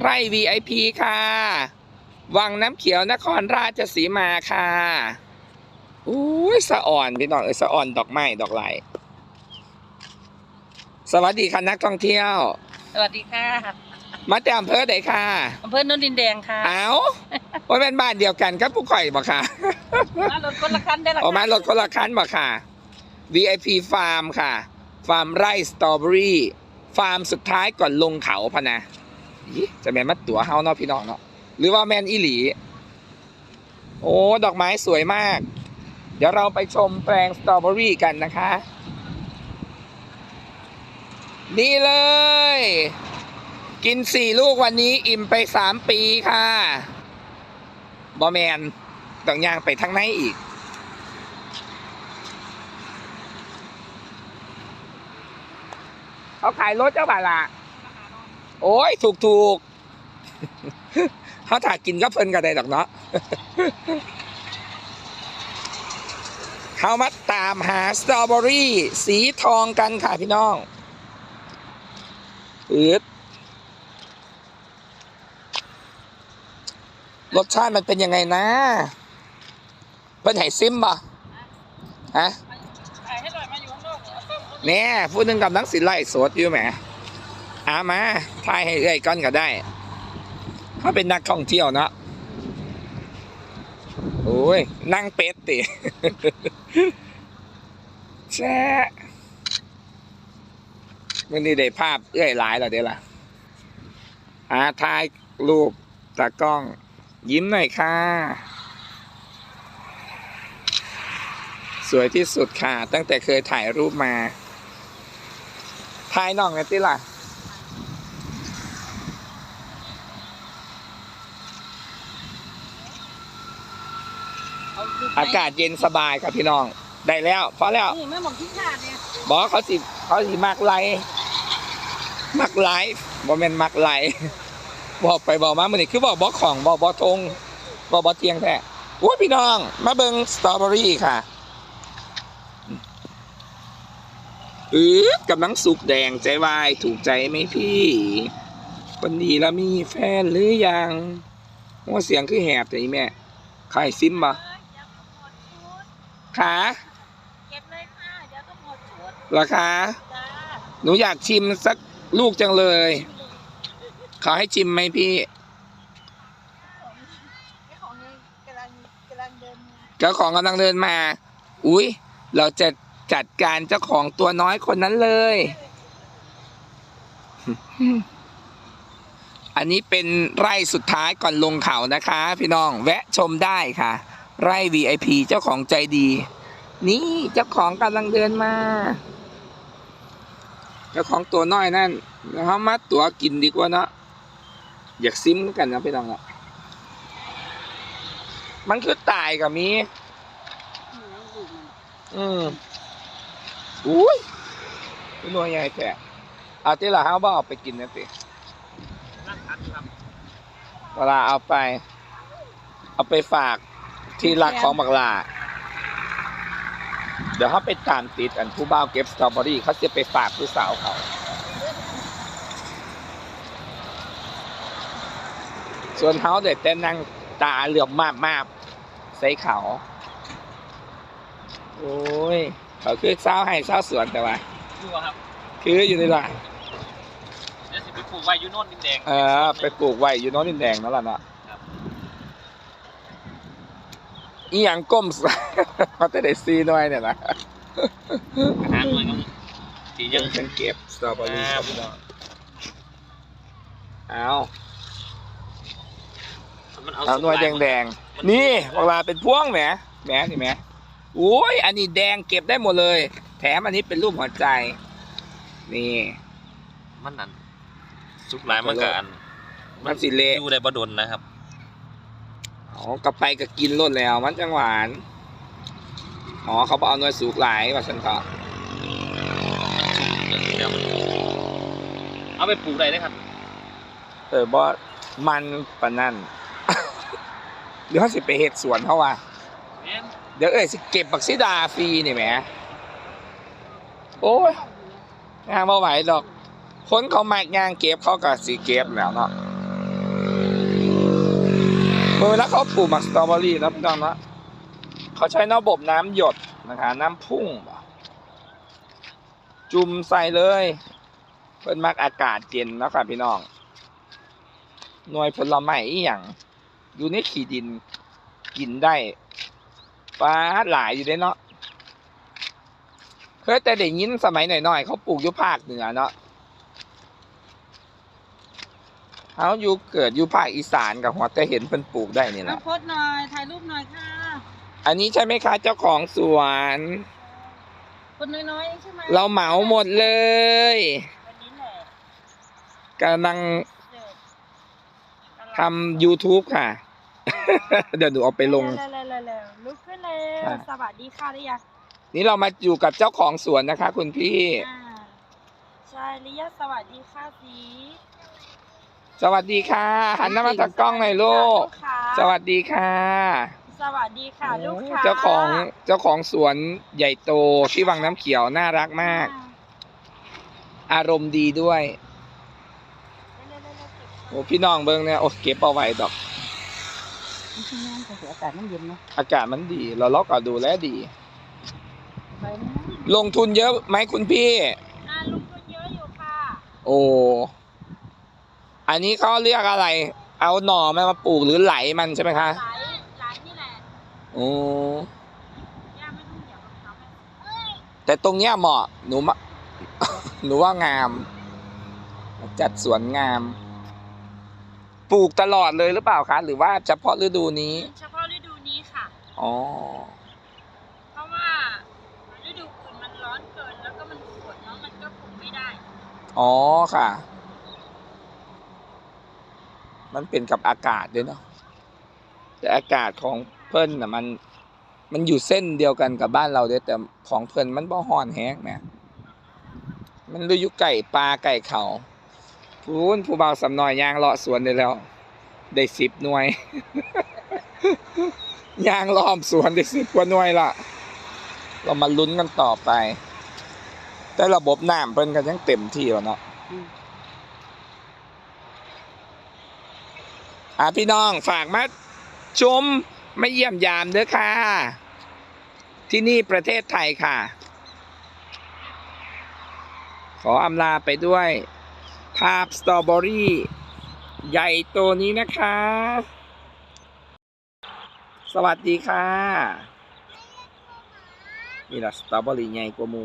ไร่ VIP ค่ะ วังน้ำเขียวนครราชสีมาค่ะอุ้ยสะอ่อนพี่น้องเอ้ยสะอ่อนดอกไม้ดอกไหลสวัสดีค่ะนักท่องเที่ยว สวัสดีค่ะมาจากอำเภอไหนค่ะอำเภอโนนดินแดงค่ะเอาว่าเป็นบ้านเดียวกันกับผู้ข่อยบ่ค่ะมารถคนละคันได้ละออกมารถคนละคันบ่ค่ะ VIP ฟาร์มค่ะ ฟาร์มไร่สตรอเบอรี่ ฟาร์มสุดท้ายก่อนลงเขาพะนะอิ จะแมนมัดตัวเฮาเนาะพี่น้องเนาะหรือว่าแมนอีหลี โอ้ดอกไม้สวยมาก เดี๋ยวเราไปชมแปลงสตรอเบอรี่กันนะคะ นี่เลย กินสี่ลูกวันนี้อิ่มไปสามปีค่ะบอแมนต้องย่างไปทางไหนอีกเขาขายรถเจ้าบ่าละ โอ้ยถูกถูกเขาถ่ายกินก็เพลินกันได้ดอกเนาะเขามาตามหาสตรอเบอรี่สีทองกันค่ะพี่น้องอืดรสชาติมันเป็นยังไงนะเพิ่นให้ซิมบ่ฮะถ่ายให้หน่อยมาอยู่ข้างนอกเนี่ยผู้หนึงกับนังสิไล่สดอยู่แหม อามาทายให้เอ้อยก้อนก็ได้เขาเป็นนักท่องเที่ยวเนาะโอ้ยนั่งเป็ดติแช่วันนี้ได้ภาพเอื้อยหลายแล้วเดี๋ยวล่ะอาทายรูปตากล้อง ยิ้มหน่อยค่ะ สวยที่สุดค่ะ ตั้งแต่เคยถ่ายรูปมา ถ่ายน้องไงติล่ะ อากาศเย็นสบายครับพี่น้อง ได้แล้วพอแล้วนี่แม่หมอกที่ขาดเนี่ยบอกเขาสิเขาสิมักไลฟ์มักไลฟ์บ่แม่นมักไลฟ์บอกไปบอกมามื้อนี้คือบอกบอกของบอกบอกทงบอกบอกเทียงแท้โอ้ยพี่น้อง มาเบิ่งสตรอเบอรี่ค่ะอือกำลังสุกแดงใจวายถูกใจไหมพี่ คนดีแล้วมีแฟนหรือยังว่าเสียงคือแหบแต่อีแม่ ใครซิมบ่ ขาเก็บเลยค่ะ เดี๋ยวก็หมดชุดเหรอคะจ้าหนูอยากชิมสักลูกจังเลย ขอให้ชิมไหมพี่เจ้าของยังกำลังกำลังเดินมาเจ้าของกำลังเดินมา อุ๊ย เราจะจัดการเจ้าของตัวน้อยคนนั้นเลย อันนี้เป็นไร่สุดท้ายก่อนลงเขานะคะ พี่น้องแวะชมได้ค่ะ ไร่ VIP เจ้าของใจดี นี่เจ้าของกำลังเดินมา เจ้าของตัวน้อยนั่นเขามาตัวกินดีกว่าเนอะอยากซิมกันนะพี่น้องเนาะมันคือตายกับมีอืมอุ้ยพี่นัวใหญ่แท้เอาที่ละห้าบ่เอาไปกินนะติเวลาเอาไป เอาไปฝาก ที่รักของบักลา เดี๋ยวเขาไปตามติดอันผู้บ่าวเก็บสตรอเบอรี่เขาจะไปฝากผู้สาวเขาส่วนเขาเด็ดแต่นั่งตาเหลือบมาบมาบใส่เขา โอ้ย เขาคือเศร้าวให้เศร้าวสวนแต่ว่า อยู่ครับ คืออยู่ในล่ะเดี๋ยวสิไปปลูกไว้อยู่โน่นดินแดง เออ ไปปลูกไว้อยู่โน้นดินแดงนั่นแหละเนาะ ครับ อีหยังก้มเขาจะได้ซีหน่อยเนี่ยนะอาหารมันก็สียัยังงฉันเก็บสตรอเบอรี่ครับพี่น้องเอามันเอาเอาหน่วยแดงๆนี่เวลาเป็นพวงแหมแหมนี่แหมโอ้ยอันนี้แดงเก็บได้หมดเลย แถมอันนี้เป็นรูปหัวใจ นี่ มันนั่นสุกหลายมันก็อันมันสิเละ อยู่ได้บ่ดนนะครับ อ๋อกลับไปก็กินรดแล้ว มันจังหวาน อ๋อ เขาบอกเอาหน่วยสูกหลายว่าฉันก็เดี๋ยวมันเอาไปปลูกได้เลยครับ เออบ่มันปานนั่นเดี๋ยวเขาสิไปเฮ็ดสวนเขาว่าแม่นเดี๋ยวเอ้ยสิเก็บบักซิดาฟรีนี่แหมโอ้ยงานบ่ไหวดอก คนเขามากงานเก็บเขาก็สิเก็บแล้วเนาะ เวลาเขาปลูกหมักสตรอเบอรี่นะพี่น้องนะเขาใช้ระบบน้ำหยดนะคะน้ำพุ่ง จุ่มใส่เลยเพิ่นมักอากาศเย็นนะค่ะพี่น้อง หน่วยผลไม้อีหยังอยู่ในขี้ดินกินได้ฟ้าหลายอยู่เด้เนาะเคยแต่ได้ยินสมัยหน่อยๆเขาปลูกอยู่ภาคเหนือเนาะ เขาอยู่เกิดอยู่ภาคอีสานกับหัวแต่เห็นเพิ่นปลูกได้นี่แหมาละโพสหน่อยถ่ายรูปหน่อยค่ะ อันนี้ใช่ไหมคะเจ้าของสวน คนน้อยๆใช่ไหมเราเหมาหมดเลยวันนี้แหละกำลังเดี๋ยวทำ YouTube ค่ะ เดี๋ยวหนูเอาไปลง เร็วๆๆๆลุกขึ้นเลยค่ะ สวัสดีค่ะหรือยังนี่เรามาอยู่กับเจ้าของสวนนะคะ คุณพี่ อ่าใช่ลิยาสวัสดีค่ะสี สวัสดีค่ะ หันหน้ามาจากกล้องหน่อยลูกค้าสวัสดีค่ะ สวัสดีค่ะลูกค้าเจ้าของเจ้าของสวนใหญ่โตที่วังน้ำเขียวน่ารักมาก อารมณ์ดีด้วยเร็วๆๆๆเก็บโอ้พี่น้องเบิ้งเนี่ยโอ้เก็บเอาไว้ดอกไม่ใช่งานแต่อากาศมันเย็นเนาะอากาศมันดีเราล็อกก็ดูแลดี ไปนะลงทุนเยอะไหมคุณพี่ อ่าลุกขึ้นเยอะอยู่ค่ะ โอ้ อันนี้เขาเรียกอะไร เอาหน่อมันมาปลูกหรือไหลมันใช่ไหมคะหลายหลายนี่แหละโอ้ย่าไม่ต้องเหยียบรองเท้าแม่แต่ตรงเนี้ยเหมาะหนูมา หนูว่างาม จัดสวนงาม ปลูกตลอดเลยหรือเปล่าคะ หรือว่าเฉพาะฤดูนี้ เฉพาะฤดูนี้ค่ะ อ๋อ เพราะว่าฤดูอื่นมันร้อนเกินแล้วก็มันฝนเนาะมันก็ปลูกไม่ได้ อ๋อค่ะ มันเป็นกับอากาศด้วยเนาะแต่อากาศของเพิ่นน่ะมัน มันอยู่เส้นเดียวกันกับบ้านเราเด้แต่ของเพิ่นมันบ่ฮ้อนแฮงแหมมันดูอยู่ไก่ปลาไก่เขาพูนผู้เบาสำนอยย่างเลาะสวนได้แล้ว ได้สิบหน่วยยางล้อมสวนได้สิบกว่าหน่วยละเรามาลุ้นกันต่อไป แต่ระบบน้ำเพิ่นก็ยังเต็มที่แล้วเนาะ อะพี่น้องฝากมาชมมาเยี่ยมยามเด้อค่ะ ที่นี่ประเทศไทยค่ะ ขออำลาไปด้วย ภาพสตรอเบอรี่ใหญ่โตนี้นะคะ สวัสดีค่ะ นี่ละสตรอเบอรี่ใหญ่กว่ามู